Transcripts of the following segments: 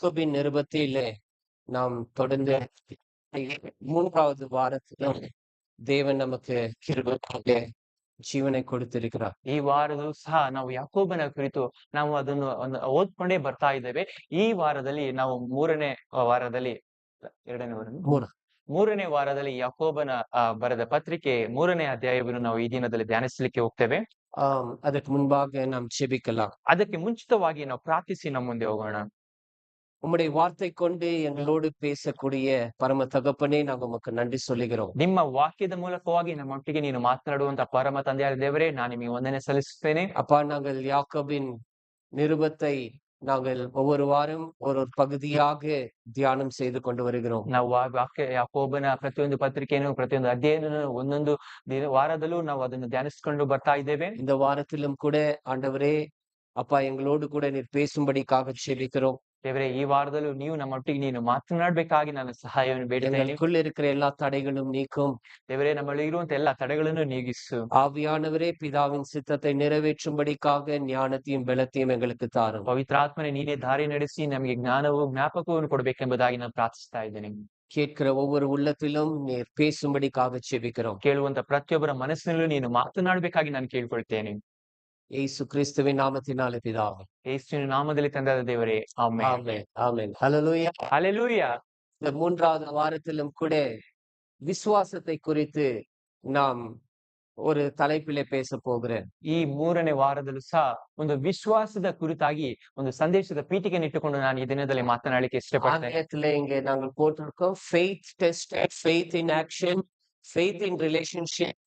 கிறிஸ்துவின் நிருபத்திலே நாம் தொடர்ந்து மூன்றாவது வாரத்திலும் தேவன் நமக்கு கிருபமாக ಜೀವನ ಕೊಡುತ್ತಿರಿಕ್ರ ಈ ವಾರದಲ್ಲೂ ಸಹ ನಾವು ಯಾಕೋಬನ ಕುರಿತು ನಾವು ಅದನ್ನು ಓದ್ಕೊಂಡೇ ಬರ್ತಾ ಇದ್ದೇವೆ. ಈ ವಾರದಲ್ಲಿ ನಾವು ಮೂರನೇ ವಾರದಲ್ಲಿ ಎರಡನೇ ವಾರ ಮೂರನೇ ವಾರದಲ್ಲಿ ಯಾಕೋಬನ ಬರೆದ ಪತ್ರಿಕೆ ಮೂರನೇ ಅಧ್ಯಾಯವನ್ನು ನಾವು ಈ ದಿನದಲ್ಲಿ ಧ್ಯಾನಿಸಲಿಕ್ಕೆ ಹೋಗ್ತೇವೆ. ಅದಕ್ಕೆ ಮುಂಭಾಗ ನಾವು ಜೆಬಿಕಲ್ಲ ಅದಕ್ಕೆ ಮುಂಚಿತವಾಗಿ ನಾವು ಪ್ರಾರ್ಥಿಸಿ ನಮ್ಮ ಮುಂದೆ ಹೋಗೋಣ. உம்முடைய வார்த்தை கொண்டு எங்களோடு பேசக்கூடிய பரம தகப்பனே நாங்க உமக்கு நன்றி சொல்லுகிறோம் ನಿಮ್ಮ ವಾಕ್ಯದ ಮೂಲಕವಾಗಿ ನಮ್ಮೊಟ್ಟಿಗೆ ನೀನು ಮಾತನಾಡುವಂತ ಪರಮ ತಂದೆಯಾದ ದೇವರೇ ನಾನು ನಿಮಗೆ ವಂದನೆ ಸಲ್ಲಿಸುತ್ತೇನೆ அப்பா நாங்கள் யாக்கோபின் நிருபத்தை நாங்கள் ஒவ்வொரு வாரம் ஒரு ஒரு பகுதியாக தியானம் செய்து கொண்டு வருகிறோம் ನಾವು ಆ ವಾಕ್ಯ ಯಾಕೋಬನ ಪ್ರತಿಯೊಂದು ಪತ್ರಿಕೆಯನ್ನು ಪ್ರತಿಯೊಂದು ಅಧ್ಯಯನ ಒಂದೊಂದು ದಿನ ವಾರದಲ್ಲೂ ನಾವು ಅದನ್ನು ಧ್ಯಾನಿಸಿಕೊಂಡು ಬರ್ತಾ ಇದ್ದೇವೆ இந்த வாரத்திலும் கூட ஆண்டவரே அப்பா எங்களோடு கூட நீர் பேசும்படிக்காக செபிக்கிறோம் ದೇವರೇ ಈ ವಾರದಲ್ಲೂ ನೀವು ನಮ್ಮೊಟ್ಟಿಗೆ ನೀನು ಮಾತನಾಡ್ಬೇಕಾಗಿ ನಾನು ಸಹಾಯವನ್ನು ಬೇಡುತ್ತೇನೆ எங்களுக்குள்ள இருக்கிற எல்லா தடைகளும் நீக்கும் ದೇವರೇ ನಮ್ಮಲ್ಲಿ ಇರುವಂತ ಎಲ್ಲಾ ತಡೆಗಳನ್ನು ನೀಗಿಸು ஆவியானவரே பிதாவின் சித்தத்தை நிறைவேற்றும்படிக்காக ஞானத்தையும் பலத்தையும் எங்களுக்கு தாரும் ಪವಿತ್ರಾತ್ಮನೆ ನೀನೇ ದಾರಿ ನಡೆಸಿ ನಮಗೆ ಜ್ಞಾನವು ಜ್ಞಾಪಕವನ್ನು ಕೊಡ್ಬೇಕೆಂಬುದಾಗಿ ನಾನು ಪ್ರಾರ್ಥಿಸ್ತಾ ಇದ್ದೇನೆ கேட்கிற ஒவ்வொரு உள்ளத்திலும் நீர் பேசும்படிக்காக செபிக்கிறோம் ಕೇಳುವಂತ ಪ್ರತಿಯೊಬ್ಬರ ಮನಸ್ಸಿನಲ್ಲೂ ನೀನು ಮಾತನಾಡ್ಬೇಕಾಗಿ ನಾನು ಕೇಳ್ಕೊಳ್ತೇನೆ ஏசு கிறிஸ்துவின் நாமத்தினாலே பிதாவே ಯೇಸುವಿನ ನಾಮದಲ್ಲಿ ತಂದಾದ ದೇವರೇ ಆಮೇಲೆ ஆமென் ஆமென் ஹalleluya ಅಲೆಲೂಯ இந்த மூன்றாவது வாரத்திலும் கூட விசுவாசத்தை குறித்து நாம் ஒரு தலைப்பிலே பேச போகிறேன் ಈ ಮೂರನೇ ವಾರದಲ್ಲೂ ಸಹ ಒಂದು ವಿಶ್ವಾಸದ ಕುರಿತಾಗಿ ಒಂದು ಸಂದೇಶದ ಪೀಠಿಗೆ ಇಟ್ಟುಕೊಂಡು ನಾನು ಈ ದಿನದಲ್ಲಿ ಮಾತನಾಡಲಿಕ್ಕೆ ಇಷ್ಟಪಡ್ತೇನೆ ஆங்கிலத்திலே இங்கே நாங்கள் போட்டிருக்கோம் faith test faith in action faith in relationship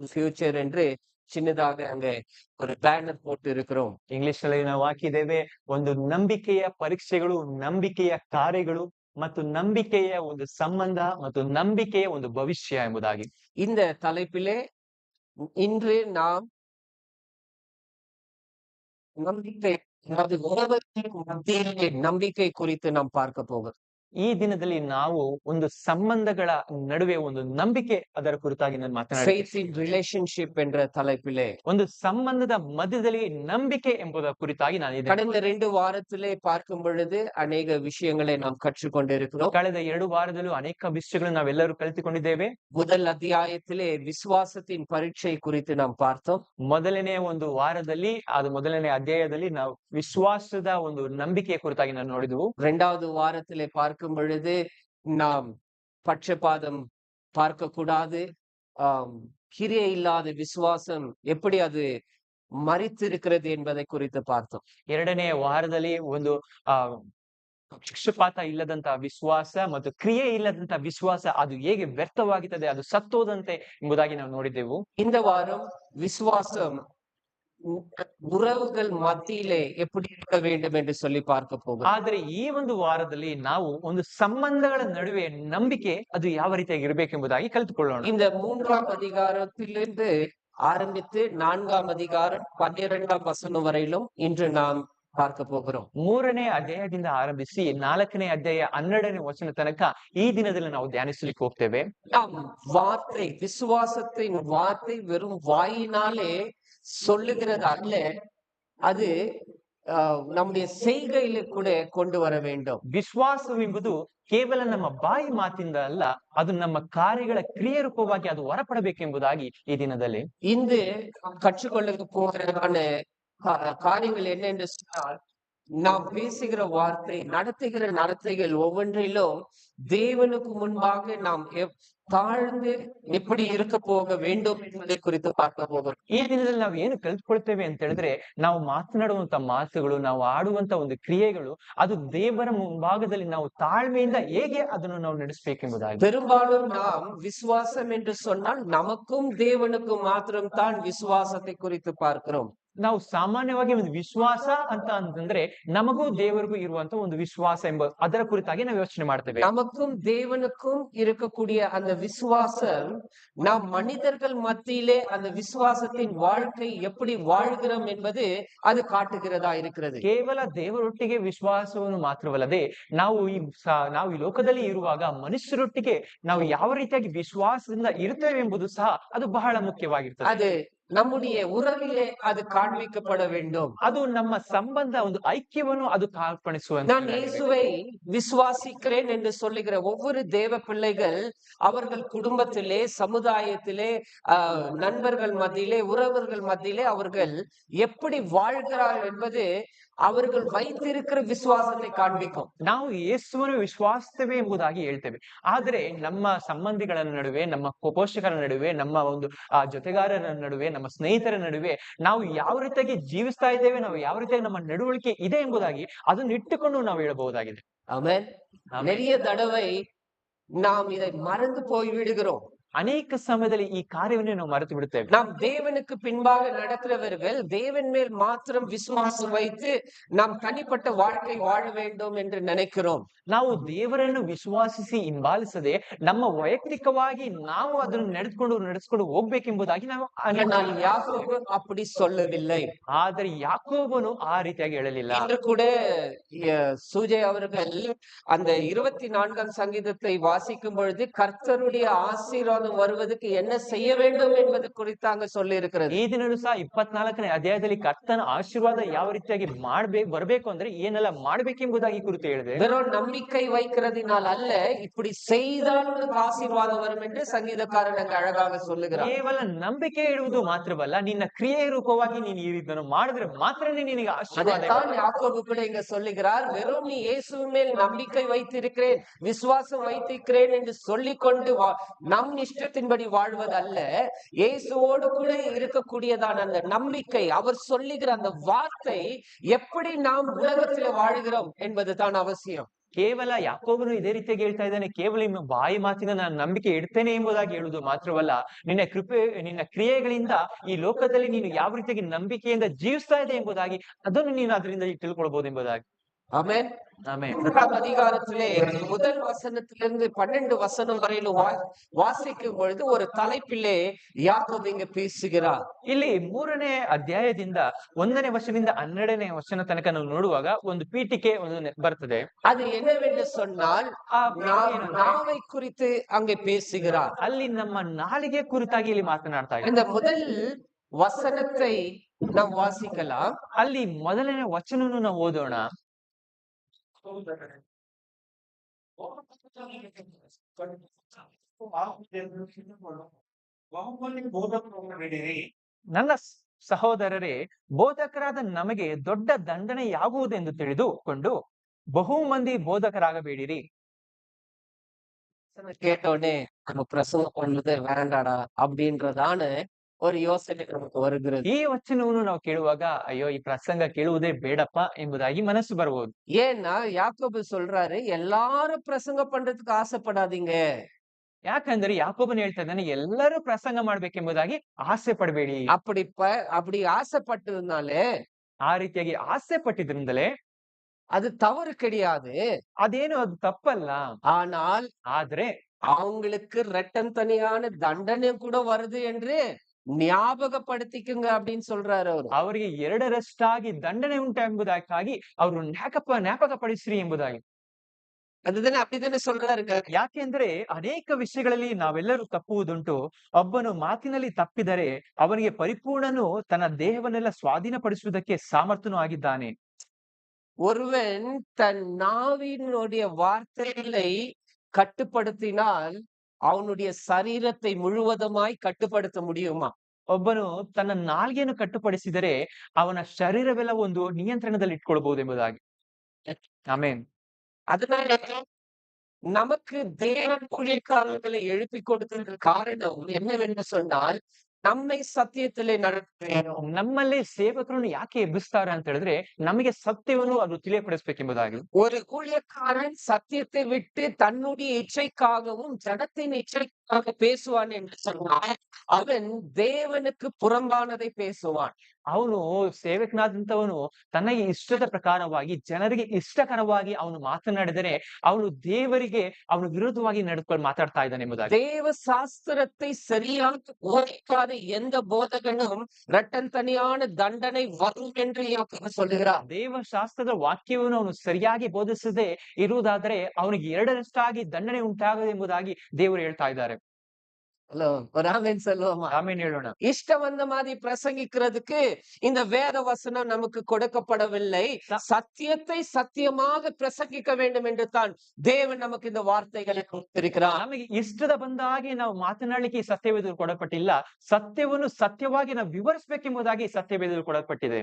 future என்று சின்னதாக அங்கே ஒரு பேனர் போட்டு இருக்கிறோம் ಇಂಗ್ಲಿಷ್ ನಲ್ಲಿ ನಾವು ಹಾಕಿದ್ದೇವೆ ಒಂದು ನಂಬಿಕೆಯ ಪರೀಕ್ಷೆಗಳು ನಂಬಿಕೆಯ ಕಾರ್ಯಗಳು ಮತ್ತು ನಂಬಿಕೆಯ ಒಂದು ಸಂಬಂಧ ಮತ್ತು ನಂಬಿಕೆಯ ಒಂದು ಭವಿಷ್ಯ ಎಂಬುದಾಗಿ இந்த தலைப்பிலே இன்று நாம் நம்பிக்கை அதாவது உறவுகளின் மத்தியிலே நம்பிக்கை குறித்து நாம் பார்க்க போகிறோம் ಈ ದಿನದಲ್ಲಿ ನಾವು ಒಂದು ಸಂಬಂಧಗಳ ನಡುವೆ ಒಂದು ನಂಬಿಕೆ ಅದರ ಕುರಿತಾಗಿ ನಾನು ಮಾತನಾಡಿ ஃபெய்த் இன் ரிலேஷன்ஷிப் என்ற தலைப்பிலே ಒಂದು ಸಂಬಂಧದ ಮಧ್ಯದಲ್ಲಿ ನಂಬಿಕೆ ಎಂಬುದರ ಕುರಿತಾಗಿ ನಾನು ಇದನ್ನು கடந்த ரெண்டு வாரத்திலே பார்க்கும் பொழுது அநேக விஷயங்களை நாம் கற்றுக்கொண்டிருக்கிறோம் ಕಳೆದ ಎರಡು ವಾರದಲ್ಲೂ ಅನೇಕ ವಿಷಯಗಳನ್ನು ನಾವೆಲ್ಲರೂ ಕಲಿತುಕೊಂಡಿದ್ದೇವೆ முதல் அத்தியாயத்திலே விசுவாசத்தின் பரீட்சை குறித்து நாம் பார்த்தோம் ಮೊದಲನೇ ಒಂದು ವಾರದಲ್ಲಿ ಅದು ಮೊದಲನೇ ಅಧ್ಯಾಯದಲ್ಲಿ ನಾವು ವಿಶ್ವಾಸದ ಒಂದು ನಂಬಿಕೆಯ ಕುರಿತಾಗಿ ನಾವು ನೋಡಿದೆವು இரண்டாவது வாரத்திலே பார்க்கும் பொழுது நாம் பட்சபாதம் பார்க்க கூடாது ஆம், கிரியை இல்லாத விசுவாசம் எப்படி அது மறித்திருக்கிறது என்பதை குறித்து பார்த்தோம் ಎರಡನೇ ವಾರದಲ್ಲಿ ಒಂದು ಆ ಪಕ್ಷಪಾತ ಇಲ್ಲದಂತ ವಿಶ್ವಾಸ ಮತ್ತು ಕ್ರಿಯೆ ಇಲ್ಲದಂತ ವಿಶ್ವಾಸ ಅದು ಹೇಗೆ ವ್ಯರ್ಥವಾಗುತ್ತದೆ ಅದು ಸತ್ತೋದಂತೆ ಎಂಬುದಾಗಿ ನಾವು ನೋಡಿದ್ದೆವು இந்த வாரம் விசுவாசம் உ- உறவுகள் மத்தியிலே எப்படி இருக்க வேண்டும் என்று சொல்லி பார்க்க போகிறோம் ಆದ್ರೆ ಈ ಒಂದು ವಾರದಲ್ಲಿ ನಾವು ಒಂದು ಸಂಬಂಧಗಳ ನಡುವೆ ನಂಬಿಕೆ ಅದು ಯಾವ ರೀತಿಯಾಗಿ ಇರಬೇಕೆಂಬುದಾಗಿ ಕಲಿತುಕೊಳ್ಳೋಣ இந்த மூன்றாம் அதிகாரத்திலிருந்து ஆரம்பித்து நான்காம் அதிகாரம் பன்னிரெண்டாம் வசனம் வரையிலும் இன்று நாம் பார்க்க போகிறோம் ಮೂರನೇ ಅಧ್ಯಾಯದಿಂದ ಆರಂಭಿಸಿ ನಾಲ್ಕನೇ ಅಧ್ಯಾಯ ಹನ್ನೆರಡನೇ ವಚನ ತನಕ ಈ ದಿನದಲ್ಲಿ ನಾವು ಧ್ಯಾನಿಸಲಿಕ್ಕೆ ಹೋಗ್ತೇವೆ நாம் வார்த்தை விசுவாசத்தின் வார்த்தை வெறும் வாயினாலே சொல்லுகிறது அல்ல அது ஆஹ், நம்முடைய செய்கையில கூட கொண்டு வர வேண்டும் ವಿಶ್ವಾಸವೆಂಬುದು ಕೇವಲ ನಮ್ಮ ಬಾಯಿ ಮಾತಿಂದ ಅಲ್ಲ ಅದು ನಮ್ಮ ಕಾರ್ಯಗಳ ಕ್ರಿಯೆ ರೂಪವಾಗಿ ಅದು ಹೊರಪಡಬೇಕೆಂಬುದಾಗಿ ಈ ದಿನದಲ್ಲಿ இந்த நாம் கற்றுக்கொள்ள போகிறதான கா- காரியங்கள் என்ன என்று சொன்னால் நாம் பேசுகிற வார்த்தை நடத்துகிற நடத்தைகள் ஒவ்வொன்றிலும் தேவனுக்கு முன்பாக நாம் எப்- தாழ்ந்து எப்படி இருக்க போக வேண்டும் என்பதை குறித்து பார்க்க போகிறோம் ಈ ದಿನದಲ್ಲಿ ನಾವು ಏನು ಕಲ್ತ್ಕೊಳ್ತೇವೆ ಅಂತ ಹೇಳಿದ್ರೆ ನಾವು ಮಾತನಾಡುವಂತ ಮಾತುಗಳು ನಾವು ಆಡುವಂತ ಒಂದು ಕ್ರಿಯೆಗಳು ಅದು ದೇವರ ಮುಂಭಾಗದಲ್ಲಿ ನಾವು ತಾಳ್ಮೆಯಿಂದ ಹೇಗೆ ಅದನ್ನು ನಾವು ನಡೆಸಬೇಕೆಂಬುದಾಗಿ பெரும்பாலும் நாம் விசுவாசம் என்று சொன்னால் நமக்கும் தேவனுக்கும் மாத்திரம்தான் விசுவாசத்தை குறித்து பார்க்கிறோம் ನಾವು ಸಾಮಾನ್ಯವಾಗಿ ಒಂದು ವಿಶ್ವಾಸ ಅಂತ ಅಂತಂದ್ರೆ ನಮಗೂ ದೇವರಿಗೂ ಇರುವಂತ ಒಂದು ವಿಶ್ವಾಸ ಎಂಬ ಅದರ ಕುರಿತಾಗಿ ನಾವು ಯೋಚನೆ ಮಾಡ್ತೇವೆ நமக்கும் தேவனுக்கும் இருக்கக்கூடிய அந்த விசுவாசம் நாம் மனிதர்கள் மத்தியிலே அந்த விசுவாசத்தின் வாழ்க்கை எப்படி வாழ்கிறோம் என்பது அது காட்டுகிறதா இருக்கிறது ಕೇವಲ ದೇವರೊಟ್ಟಿಗೆ ವಿಶ್ವಾಸವನ್ನು ಮಾತ್ರವಲ್ಲದೆ ನಾವು ಈ ಸ- ನಾವು ಈ ಲೋಕದಲ್ಲಿ ಇರುವಾಗ ಮನುಷ್ಯರೊಟ್ಟಿಗೆ ನಾವು ಯಾವ ರೀತಿಯಾಗಿ ವಿಶ್ವಾಸದಿಂದ ಇರ್ತೇವೆ ಎಂಬುದು ಸಹ ಅದು ಬಹಳ ಮುಖ್ಯವಾಗಿರ್ತದೆ அது நம்முடைய உறவிலே அது காண்பிக்கப்பட வேண்டும் ಅದು ನಮ್ಮ ಸಂಬಂಧ ಒಂದು ಐಕ್ಯವನ್ನು ಅದು ಕಾಲ್ಪಣಿಸುವಂತ நான் இயேசுவை விசுவாசிக்கிறேன் என்று சொல்லுகிற ஒவ்வொரு தேவ பிள்ளைகள் அவர்கள் குடும்பத்திலே சமுதாயத்திலே ஆஹ், நண்பர்கள் மத்தியிலே உறவர்கள் மத்தியிலே அவர்கள் எப்படி வாழ்கிறார்கள் என்பது அவர்கள் வைத்திருக்கிற விசுவாசத்தை காண்பிக்கும் ನಾವು ಯೇಸುವನ್ನು ವಿಶ್ವಾಸಿಸ್ತೇವೆ ಎಂಬುದಾಗಿ ಹೇಳ್ತೇವೆ ಆದ್ರೆ ನಮ್ಮ ಸಂಬಂಧಿಗಳ ನಡುವೆ ನಮ್ಮ ಪೋ- ಪೋಷಕರ ನಡುವೆ ನಮ್ಮ ಒಂದು ಆ ಜೊತೆಗಾರರ ನಡುವೆ ನಮ್ಮ ಸ್ನೇಹಿತರ ನಡುವೆ ನಾವು ಯಾವ ರೀತಿಯಾಗಿ ಜೀವಿಸ್ತಾ ಇದ್ದೇವೆ ನಾವು ಯಾವ ರೀತಿಯಾಗಿ ನಮ್ಮ ನಡವಳಿಕೆ ಇದೆ ಎಂಬುದಾಗಿ ಅದನ್ನ ಇಟ್ಟುಕೊಂಡು ನಾವು ಹೇಳಬಹುದಾಗಿದೆ ஆமென் ஆமென். நிறைய தடவை நாம் இதை மறந்து போய் விடுகிறோம் ಅನೇಕ ಸಮಯದಲ್ಲಿ ಈ ಕಾರ್ಯವನ್ನು ನಾವು ಮರೆತು ಬಿಡುತ್ತೇವೆ நாம் தேவனுக்கு பின்பாக நடக்கிறவர்கள் தேவன் மேல் மாத்திரம் விசுவாசம் வைத்து நாம் தனிப்பட்ட வாழ்க்கை வாழ வேண்டும் என்று நினைக்கிறோம் ನಾವು ದೇವರನ್ನು ವಿಶ್ವಾಸಿಸಿ ಹಿಂಬಾಲಿಸದೆ ನಮ್ಮ ವೈಯಕ್ತಿಕವಾಗಿ ನಾವು ಅದನ್ನು ನಡೆದುಕೊಂಡು ನಡೆಸ್ಕೊಂಡು ಹೋಗ್ಬೇಕೆಂಬುದಾಗಿ ನಾವು ಅನೇಕ- ஆனால் யாக்கோபு அப்படி சொல்லவில்லை ಆದರೆ ಯಾಕೋಬನು ಆ ರೀತಿಯಾಗಿ ಹೇಳಲಿಲ್ಲ இன்று கூட அஹ், சுஜய் அவர்கள் அந்த இருபத்தி நான்காம் சங்கீதத்தை வாசிக்கும் பொழுது கர்த்தருடைய ஆசீர்வாதம் வருவதற்கு என்ன செய்ய வேண்டும் என்பது குறித்து அங்க சொல்லி இருக்கிறது ಈ ದಿನವೂ ಸಹ ಇಪ್ಪತ್ನಾಲ್ಕನೇ ಅಧ್ಯಾಯದಲ್ಲಿ ಕರ್ತನ ಆಶೀರ್ವಾದ ಯಾವ ರೀತಿಯಾಗಿ ಮಾಡ್ಬೇಕು ಬರ್ಬೇಕು ಅಂದ್ರೆ ಏನೆಲ್ಲ ಮಾಡ್ಬೇಕೆಂಬುದಾಗಿ ಕುರಿತು ಹೇಳಿದೆ வெறும் நம்பிக்கை வைக்கிறதினால் அல்ல இப்படி செய்தால் உனக்கு ஆசீர்வாதம் வரும் என்று சங்கீதக்காரன் அங்க அழகாக சொல்லுகிறார் ಕೇವಲ ನಂಬಿಕೆ ಇಡುವುದು ಮಾತ್ರವಲ್ಲ ನಿನ್ನ ಕ್ರಿಯೆ ರೂಪವಾಗಿ ನೀನು ಈ ರೀತಿಯನ್ನು ಮಾಡಿದ್ರೆ ಮಾತ್ರನೇ ನಿನಗೆ ಆಶೀರ್ವಾದ அதைத்தான் யாக்கோபு கூட இங்க சொல்லுகிறார் வெறும் நீ இயேசுவின் மேல் நம்பிக்கை வைத்திருக்கிறேன் விசுவாசம் வைத்திருக்கிறேன் என்று சொல்லிக் கொண்டு வா- நம் இஷ்டத்தின்படி வாழ்வதல்ல இயேசுவோடு கூட இருக்கக்கூடியதான அந்த நம்பிக்கை அவர் சொல்லுகிற அந்த வார்த்தை எப்படி நாம் உலகத்தில் வாழுகிறோம் என்பதுதான் அவசியம் ಕೇವಲ ಯಾಕೋಬನು ಇದೇ ರೀತಿಯಾಗಿ ಹೇಳ್ತಾ ಇದ್ದಾನೆ ಕೇವಲ ನಿಮ್ಮ ಬಾಯಿ ಮಾತಿನ ನಾನು ನಂಬಿಕೆ ಇಡ್ತೇನೆ ಎಂಬುದಾಗಿ ಹೇಳುವುದು ಮಾತ್ರವಲ್ಲ ನಿನ್ನ ಕೃಪೆ ನಿನ್ನ ಕ್ರಿಯೆಗಳಿಂದ ಈ ಲೋಕದಲ್ಲಿ ನೀನು ಯಾವ ರೀತಿಯಾಗಿ ನಂಬಿಕೆಯಿಂದ ಜೀವಿಸ್ತಾ ಇದೆ ಎಂಬುದಾಗಿ ಅದನ್ನು ನೀನು ಅದರಿಂದ ತಿಳ್ಕೊಳ್ಬಹುದು ಎಂಬುದಾಗಿ ஆமென் ಆಮೇಲೆ மூன்றாம் அதிகாரத்திலே முதல் வசனத்திலிருந்து பன்னெண்டு வசனம் வரையிலும் வா- வாசிக்கும் பொழுது ஒரு தலைப்பிலே யாக்கோபு இங்க பேசுகிறார் ಇಲ್ಲಿ ಮೂರನೇ ಅಧ್ಯಾಯದಿಂದ ಒಂದನೇ ವರ್ಷದಿಂದ ಹನ್ನೆರಡನೇ ವರ್ಷನ ತನಕ ನಾವು ನೋಡುವಾಗ ಒಂದು ಪೀಠಿಕೆ ಒಂದು ನೆ- ಬರ್ತದೆ அது என்னவென்று சொன்னால் ಆ நா- ಪೀಠಿಕೆ ಏನಂದ್ರೆ, நாவை குறித்து அங்கே பேசுகிறார் ಅಲ್ಲಿ ನಮ್ಮ ನಾಲಿಗೆ ಕುರಿತಾಗಿ ಇಲ್ಲಿ ಮಾತನಾಡ್ತಾ ಇದ್ದಾರೆ இந்த முதல் வசனத்தை நாம் வாசிக்கலாம் ಅಲ್ಲಿ ಮೊದಲನೇ ವಚನವನ್ನು ನಾವು ಓದೋಣ ನನ್ನ ಸ್- ಸಹೋದರರೇ ಬೋಧಕರಾದ ನಮಗೆ ದೊಡ್ಡ ದಂಡನೆ ಯಾಗುವುದೆಂದು ತಿಳಿದುಕೊಂಡು ಬಹು ಮಂದಿ ಬೋಧಕರಾಗಬೇಡಿರಿ கேட்ட உடனே நம்ம பிரசங்கம் பண்றது வேண்டாடா அப்படின்றதான ஒரு யோசனை நமக்கு வருகிறது ಈ ವಚನವನ್ನು ನಾವು ಕೇಳುವಾಗ ಅಯ್ಯೋ ಈ ಪ್ರಸಂಗ ಕೇಳುವುದೇ ಬೇಡಪ್ಪ ಎಂಬುದಾಗಿ ಮನಸ್ಸು ಬರಬಹುದು ஏன்னா யாக்கோபு சொல்றாரு எல்லாரும் பிரசங்கம் பண்றதுக்கு ஆசைப்படாதீங்க ಯಾಕಂದ್ರೆ ಯಾಕೋಬನ್ ಹೇಳ್ತಾ ಇದ್ದಾನೆ ಎಲ್ಲರೂ ಪ್ರಸಂಗ ಮಾಡ್ಬೇಕೆಂಬುದಾಗಿ ಆಸೆ ಪಡಬೇಡಿ அப்படி ப- அப்படி ஆசைப்பட்டதுனாலே ಆ ರೀತಿಯಾಗಿ ಆಸೆ ಪಟ್ಟಿದ್ರಿಂದಲೇ அது தவறு கிடையாது ಅದೇನು ಅದು ತಪ್ಪಲ್ಲ ஆனால் ಆದ್ರೆ அவங்களுக்கு ரெட்டன் தனியான தண்டனை கூட வருது என்று ஞாபகப்படுத்திக்குங்க அப்படின்னு சொல்றாரு அவரு ಅವರಿಗೆ ಎರಡರಷ್ಟಾಗಿ ದಂಡನೆ ಉಂಟೆಂಬುದಕ್ಕಾಗಿ ಅವರು ಜ್ಞಾಪಕ ಜ್ಞಾಪಕ ಪಡಿಸ್ರಿ ಎಂಬುದಾಗಿ அதுதானே அப்படித்தானே சொல்றாருங்க ಯಾಕೆಂದ್ರೆ ಅನೇಕ ವಿಷಯಗಳಲ್ಲಿ ನಾವೆಲ್ಲರೂ ತಪ್ಪುವುದುಂಟು ಒಬ್ಬನು ಮಾತಿನಲ್ಲಿ ತಪ್ಪಿದರೆ ಅವನಿಗೆ ಪರಿಪೂರ್ಣನು ತನ್ನ ದೇಹವನ್ನೆಲ್ಲ ಸ್ವಾಧೀನಪಡಿಸುವುದಕ್ಕೆ ಸಾಮರ್ಥ್ಯನು ಆಗಿದ್ದಾನೆ ஒருவன் தன் நாவினுடைய வார்த்தைகளை கட்டுப்படுத்தினால் அவனுடைய சரீரத்தை முழுவதுமாய் கட்டுப்படுத்த முடியுமா ಒಬ್ಬನು ತನ್ನ ನಾಲ್ಗೆಯನ್ನು ಕಟ್ಟುಪಡಿಸಿದರೆ ಅವನ ಶರೀರವೆಲ್ಲ ಒಂದು ನಿಯಂತ್ರಣದಲ್ಲಿ ಇಟ್ಕೊಳ್ಬಹುದು ಎಂಬುದಾಗಿ ಆಮೇನ್ அதனால நமக்கு தேவன் ஊழியக்காரர்களை எழுப்பி கொடுத்ததற்கு காரணம் என்னவென்று சொன்னால் நம்மை சத்தியத்திலே நடத்த வேணும் ನಮ್ಮಲ್ಲಿ ಸೇವಕರನ್ನು ಯಾಕೆ ಎಬ್ಬಿಸ್ತಾರೆ ಅಂತ ಹೇಳಿದ್ರೆ ನಮಗೆ ಸತ್ಯವನ್ನು ಅದು ತಿಳಿಯಪಡಿಸ್ಬೇಕೆಂಬುದಾಗಿ ஒரு ஊழியக்காரன் சத்தியத்தை விட்டு தன்னுடைய இச்சைக்காகவும் ஜனத்தின் இச்சைக்காக பேசுவான் என்று சொன்னால் அவன் தேவனுக்கு புறம்பானதை பேசுவான் ಅವನು ಸೇವಕನಾದಂತವನು ತನಗೆ ಇಷ್ಟದ ಪ್ರಕಾರವಾಗಿ ಜನರಿಗೆ ಇಷ್ಟಕರವಾಗಿ ಅವನು ಮಾತನಾಡಿದರೆ ಅವನು ದೇವರಿಗೆ ಅವನು ವಿರೋಧವಾಗಿ ನಡ್ಕೊಂಡು ಮಾತಾಡ್ತಾ ಇದ್ದಾನೆ ಎಂಬುದಾಗಿ தேவ சாஸ்திரத்தை சரியாக போதிக்காத எந்த போதகனும் இரட்டன் தனியான தண்டனை வரும் என்று யாக்கோபு சொல்லுகிறார் ದೇವ ಶಾಸ್ತ್ರದ ವಾಕ್ಯವನ್ನು ಅವನು ಸರಿಯಾಗಿ ಬೋಧಿಸದೆ ಇರುವುದಾದರೆ ಅವನಿಗೆ ಎರಡರಷ್ಟಾಗಿ ದಂಡನೆ ಉಂಟಾಗದು ಎಂಬುದಾಗಿ ದೇವರು ಹೇಳ್ತಾ ಇದ್ದಾರೆ இஷ்டம் வந்த மாதிரி பிரசங்கிக்கிறதுக்கு இந்த வேத வசனம் நமக்கு கொடுக்கப்படவில்லை ச- சத்தியத்தை சத்தியமாக பிரசங்கிக்க வேண்டும் என்று தான் தேவன் நமக்கு இந்த வார்த்தைகளை கொடுத்திருக்கிறார் ನಮಗೆ ಇಷ್ಟದ ಬಂದ ಹಾಗೆ ನಾವು ಮಾತನಾಡಲಿಕ್ಕೆ ಈ ಸತ್ಯವೇದ ಕೊಡಲ್ಪಟ್ಟಿಲ್ಲ ಸತ್ಯವನ್ನು ಸತ್ಯವಾಗಿ ನಾವು ವಿವರಿಸಬೇಕೆಂಬುದಾಗಿ ಈ ಸತ್ಯವೇದ ಕೊಡಲ್ಪಟ್ಟಿದೆ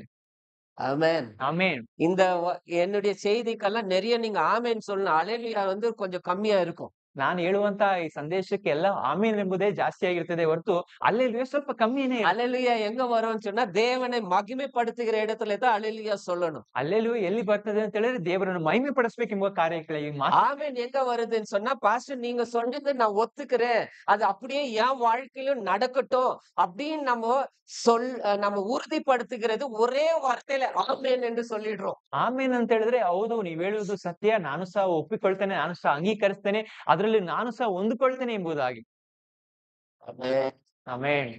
ஆமென் ಆಮೇನ್ இந்த வ- என்னுடைய செய்திக்கெல்லாம் நிறைய நீங்க ஆமென் சொல்லணும் அலைலியா வந்து கொஞ்சம் கம்மியா இருக்கும் ನಾನು ಹೇಳುವಂತ ಈ ಸಂದೇಶಕ್ಕೆ ಎಲ್ಲ ಆಮೇನ್ ಎಂಬುದೇ ಜಾಸ್ತಿ ಆಗಿರ್ತದೆ ಹೊರತು ಅಲ್ಲೆಲ್ಲೂ ಸ್ವಲ್ಪ ಕಮ್ಮಿನೇ அலைலியா எங்க வரும்னு சொன்னா தேவனை மகிமைப்படுத்துகிற இடத்துல தான் அலைலியா சொல்லணும் ಅಲ್ಲೆಲ್ಲೂ ಎಲ್ಲಿ ಬರ್ತದೆ ಅಂತ ಹೇಳಿದ್ರೆ ದೇವರನ್ನು ಮಹಿಮೆ ಪಡಿಸ್ಬೇಕೆಂಬ ಕಾರ್ಯಗಳಿಗೆ ಮಾತ್ರ ஆமென் எங்க வருதுன்னு சொன்னா பாஸ்டர் நீங்க சொன்னது நான் ஒத்துக்கிறேன் அது அப்படியே என் வாழ்க்கையிலும் நடக்கட்டும் அப்படின்னு நம்ம சொல் அஹ் நம்ம உறுதிப்படுத்துகிறது ஒரே வார்த்தையில ஆமென் என்று சொல்லிடுறோம் ಆಮೇನ್ ಅಂತ ಹೇಳಿದ್ರೆ ಹೌದು ನೀವ್ ಹೇಳುವುದು ಸತ್ಯ ನಾನು ಸಹ ಒಪ್ಪಿಕೊಳ್ತೇನೆ ನಾನು ಸಹ ಅಂಗೀಕರಿಸ್ತೇನೆ ಅದರಲ್ಲಿ ನಾನು ಸಹ ಹೊಂದಿಕೊಳ್ತೇನೆ ಎಂಬುದಾಗಿ ಆಮೇನ್ ஆமென்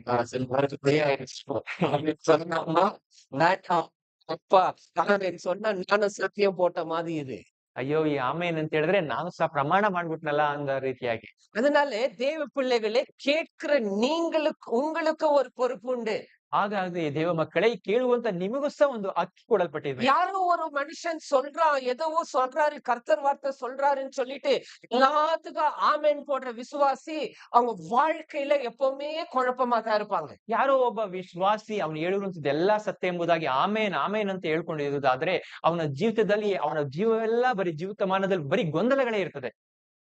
சொன்னோம்னா வேண்டாம் அப்பா ஆமென் சொன்னா ஞான சத்தியம் போட்ட மாதிரி இது ಅಯ್ಯೋ ಈ ಆಮೇನ್ ಅಂತ ಹೇಳಿದ್ರೆ ನಾನು ಸಹ ಪ್ರಮಾಣ ಮಾಡ್ಬಿಟ್ನಲ್ಲ ಅಂದ ರೀತಿಯಾಗಿ அதனால தேவ பிள்ளைகளே கேட்கிற நீங்களுக்கு உங்களுக்கு ஒரு பொறுப்பு உண்டு ಹಾಗಾಗಿ ದೇವ ಮಕ್ಕಳೇ ಈ ಕೇಳುವಂತ ನಿಮಗೂ ಸಹ ಒಂದು ಅಕ್ಕಿ ಕೊಡಲ್ಪಟ್ಟಿದೆ யாரோ ஒரு மனுஷன் சொல்றான் எதோ சொல்றாரு கர்த்தர் வார்த்தை சொல்றாருன்னு சொல்லிட்டு எல்லாத்துக்கும் ஆமென் போடுற விசுவாசி அவங்க வாழ்க்கையில எப்பவுமே குழப்பமா தான் இருப்பாங்க ಯಾರೋ ಒಬ್ಬ ವಿಶ್ವಾಸಿ ಅವನು ಹೇಳುವಂತದ್ದು ಎಲ್ಲಾ ಸತ್ಯ ಎಂಬುದಾಗಿ ಆಮೇನ್ ಆಮೇನ್ ಅಂತ ಹೇಳ್ಕೊಂಡಿರುವುದಾದ್ರೆ ಅವನ ಜೀವಿತದಲ್ಲಿ ಅವನ ಜೀವವೆಲ್ಲ ಬರೀ ಜೀವಿತಮಾನದಲ್ಲಿ ಬರೀ ಗೊಂದಲಗಳೇ ಇರ್ತದೆ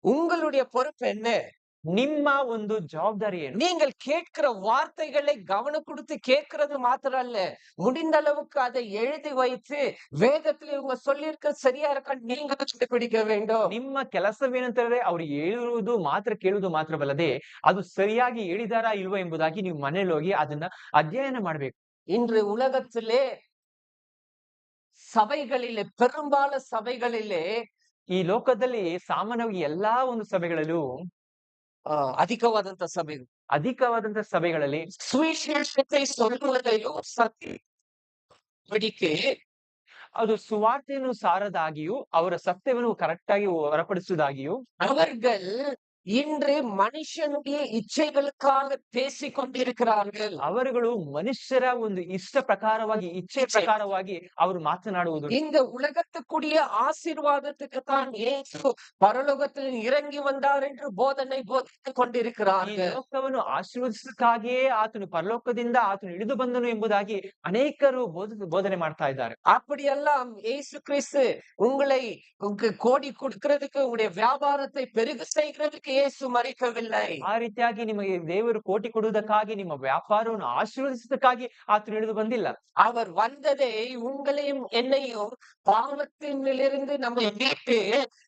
உங்களுடைய பொறுப்பு என்ன ನಿಮ್ಮ ಒಂದು ಜವಾಬ್ದಾರಿ ಏನು நீங்கள் கேட்கிற வார்த்தைகளை கவனம் கொடுத்து கேட்கறது மாத்திரம் அல்ல முடிந்த அளவுக்கு அதை எழுதி வைத்து வேதத்துல இவங்க சொல்லியிருக்க சரியா இருக்கா நீங்க கண்டுபிடிக்க வேண்டும் ನಿಮ್ಮ ಕೆಲಸವೇನಂತ ಹೇಳಿದ್ರೆ ಅವ್ರು ಹೇಳಿರುವುದು ಮಾತ್ರ ಕೇಳುವುದು ಮಾತ್ರವಲ್ಲದೆ ಅದು ಸರಿಯಾಗಿ ಹೇಳಿದಾರಾ ಇಲ್ವಾ ಎಂಬುದಾಗಿ ನೀವು ಮನೇಲಿ ಹೋಗಿ ಅದನ್ನ ಅಧ್ಯಯನ ಮಾಡ್ಬೇಕು இன்று உலகத்திலே சபைகளிலே பெரும்பாலும் சபைகளிலே ಈ ಲೋಕದಲ್ಲಿ ಸಾಮಾನ್ಯವಾಗಿ ಎಲ್ಲಾ ಒಂದು ಸಭೆಗಳಲ್ಲೂ ಆ, ಅಧಿಕವಾದಂತ ಸಭೆಗಳು ಅಧಿಕವಾದಂತ ಸಭೆಗಳಲ್ಲಿ சுவிசேஷத்தை சொல்லுவதையோ சத்திய படிக்கு ಅದು ಸುವಾರ್ತೆಯನ್ನು ಸಾರದಾಗಿಯೂ ಅವರ ಸತ್ಯವನ್ನು ಕರೆಕ್ಟ್ ಆಗಿ ಹೊರಪಡಿಸುವುದಾಗಿಯೂ அவர்கள் இன்று மனுஷனுடைய இச்சைகளுக்காக பேசிக் கொண்டிருக்கிறார்கள் ಅವರುಗಳು ಮನುಷ್ಯರ ಒಂದು ಇಷ್ಟ ಪ್ರಕಾರವಾಗಿ ಇಚ್ಛೆ ಇಚ್ಛೆ. ಪ್ರಕಾರವಾಗಿ ಅವರು ಮಾತನಾಡುವುದು இந்த உலகத்துக்குரிய ஆசீர்வாதத்துக்கு தான் இயேசு பரலோகத்தில் இறங்கி வந்தார் என்று போதனை போதித்துக் ಈ கொண்டிருக்கிறார்கள் ಲೋಕವನ್ನು ಆಶೀರ್ವದಿಸಕ್ಕಾಗಿಯೇ ಆತನು ಪರಲೋಕದಿಂದ ಆತನು ಇಳಿದು ಬಂದನು ಎಂಬುದಾಗಿ ಅನೇಕರು ಬೋಧ ಬೋಧನೆ ಮಾಡ್ತಾ ಇದ್ದಾರೆ அப்படியெல்லாம் இயேசு கிறிஸ்து உங்களை உங்க கோடி கொடுக்கிறதுக்கு உங்களுடைய வியாபாரத்தை பெருக செய்கிறதுக்கு இயேசு மறிக்கவில்லை ಆ ರೀತಿಯಾಗಿ ನಿಮಗೆ ದೇವರು ಕೋಟಿ ಕೊಡುವುದಕ್ಕಾಗಿ ನಿಮ್ಮ ವ್ಯಾಪಾರವನ್ನು ಆಶೀರ್ವದಿಸುವುದಕ್ಕಾಗಿ ಆತನು ಇಳಿದು ಬಂದಿಲ್ಲ அவர் வந்ததை உங்களையும் என்னையும் பாவத்திலிருந்து நம்மை மீட்டு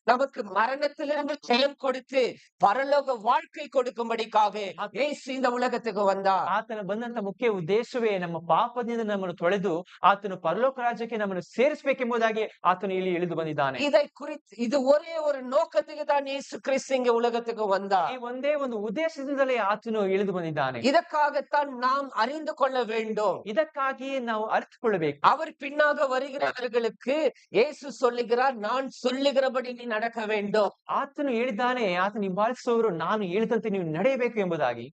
நமக்கு மரணத்திலிருந்து ஜெயம் கொடுத்து பரலோக வாழ்க்கை கொடுக்கும்படிக்காக இயேசு இந்த உலகத்துக்கு வந்தார் ಆತನ ಬಂದಂತ ಮುಖ್ಯ ಉದ್ದೇಶವೇ ನಮ್ಮ ಪಾಪದಿಂದ ನಮ್ಮನ್ನು ತೊಳೆದು ಆತನು ಪರಲೋಕ ರಾಜ್ಯಕ್ಕೆ ನಮ್ಮನ್ನು ಸೇರಿಸಬೇಕೆಂಬುದಾಗಿ ಆತನು ಇಲ್ಲಿ ಇಳಿದು ಬಂದಿದ್ದಾನೆ இதை குறித்து இது ஒரே ஒரு நோக்கத்துக்கு தான் இயேசு கிறிஸ்து இங்க உலகத்துக்கு ಈ வந்தார் ಒಂದೇ ಒಂದು ಉದ್ದೇಶದಿಂದಲೇ ಆತನು ಇಳಿದು ಬಂದಿದ್ದಾನೆ இதற்காகத்தான் நாம் அறிந்து கொள்ள வேண்டும் ಇದಕ್ಕಾಗಿ ನಾವು ಅರ್ಥಕೊಳ್ಳಬೇಕು அவர் பின்னாக வருகிறவர்களுக்கு இயேசு சொல்லுகிறார் நான் சொல்லுகிறபடி நீ நடக்க வேண்டும் ಆತನು ಹೇಳಿದ್ದಾನೆ ಆತನು ಹಿಂಬಾಲಿಸುವವರು ನಾನು ಹೇಳಿದಂತೆ ನೀವು ನಡೆಯಬೇಕು ಎಂಬುದಾಗಿ